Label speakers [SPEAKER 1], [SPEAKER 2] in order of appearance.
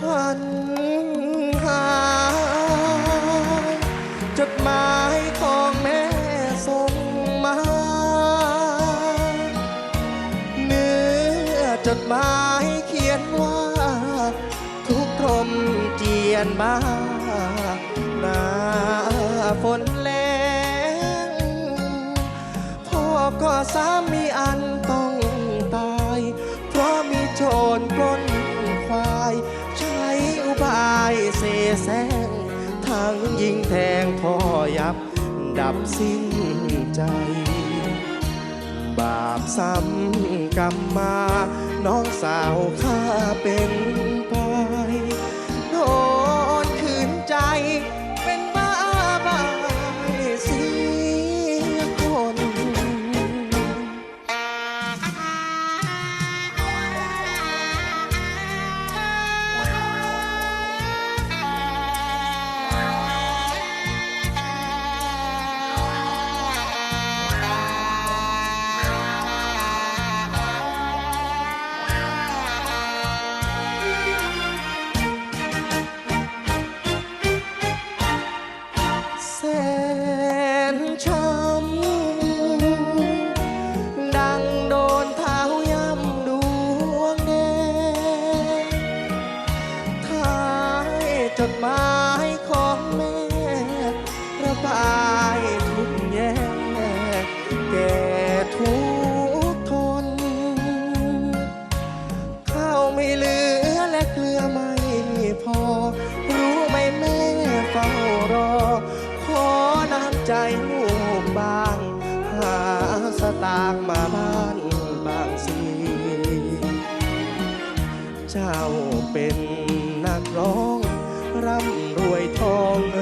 [SPEAKER 1] พันหาจดหมายของแม่ส่งมาเนื้อจดหมายเขียนว่า ทุกทมเจียนมาหน้าฝนแรงพ่อก็สามีอันต้อง แสงทั้งยิงแทงพ่อยับ ดับสิ้นใจ บาปซ้ำกรรมมา น้องสาวข้าเป็น บาง หาสตางค์มาบ้านบางสีเจ้าเป็นนักร้อง ร่ำรวยทองเ